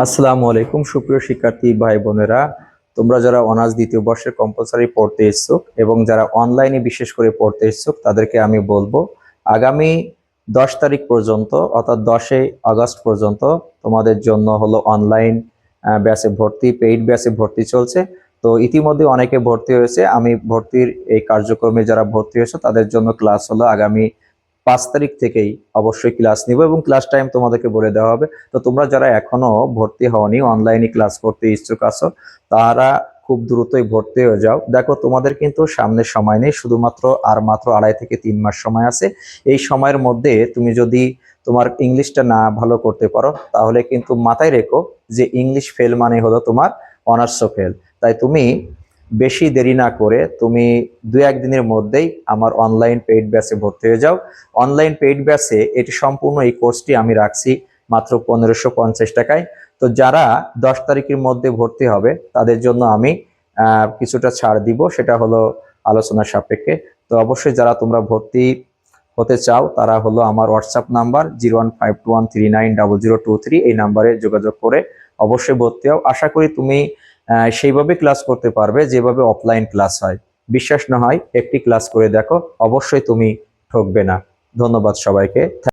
আসসালামু আলাইকুম, সুপ্রিয় শিক্ষার্থী ভাই বোনেরা। তোমরা যারা অনার্স দ্বিতীয় বর্ষের কম্পালসারি পড়তে ইচ্ছুক এবং যারা অনলাইনে বিশেষ করে পড়তে ইচ্ছুক তাদেরকে আমি বলব, আগামী দশ তারিখ পর্যন্ত অর্থাৎ দশই আগস্ট পর্যন্ত তোমাদের জন্য হলো অনলাইন ব্যাচে ভর্তি পেইড ব্যাচে ভর্তি চলছে। তো ইতিমধ্যে অনেকে ভর্তি হয়েছে। আমি ভর্তির এই কার্যক্রমে যারা ভর্তি হয়েছে, তাদের জন্য ক্লাস হলো আগামী পাঁচ তারিখ থেকেই অবশ্যই ক্লাস নিব এবং ক্লাস টাইম তোমাদেরকে বলে দেওয়া হবে। তো তোমরা যারা এখনও ভর্তি হওনি অনলাইনে ক্লাস করতে ইচ্ছুক আছো, তারা খুব দ্রুতই ভর্তি হয়ে যাও। দেখো, তোমাদের কিন্তু সামনে সময় নেই, শুধুমাত্র আর মাত্র আড়াই থেকে তিন মাস সময় আছে। এই সময়ের মধ্যে তুমি যদি তোমার ইংলিশটা না ভালো করতে পারো, তাহলে কিন্তু মাথায় রেখো যে ইংলিশ ফেল মানে হলো তোমার অনার্স ফেল তাই তুমি বেশি দেরি না করে তুমি দু একদিনের মধ্যেই আমার অনলাইন পেইড ব্যাচে ভর্তি হয়ে যাও। অনলাইন পেইড ব্যাচে এটি সম্পূর্ণ এই কোর্সটি আমি রাখছি মাত্র পনেরোশো পঞ্চাশ টাকায়। তো যারা দশ তারিখের মধ্যে ভর্তি হবে, তাদের জন্য আমি কিছুটা ছাড় দিব, সেটা হলো আলোচনার সাপেক্ষে। তো অবশ্যই যারা তোমরা ভর্তি হতে চাও, তারা হলো আমার WhatsApp number zero one five two one three nine double zero two three এই নাম্বারে যোগাযোগ করে অবশ্যই ভর্তি হও। আশা করি তুমি সেইভাবে ক্লাস করতে পারবে, যেভাবে অফলাইন ক্লাস হয়। বিশ্বাস না হয়, একটি ক্লাস করে দেখো, অবশ্যই তুমি ঠকবে না। ধন্যবাদ সবাইকে।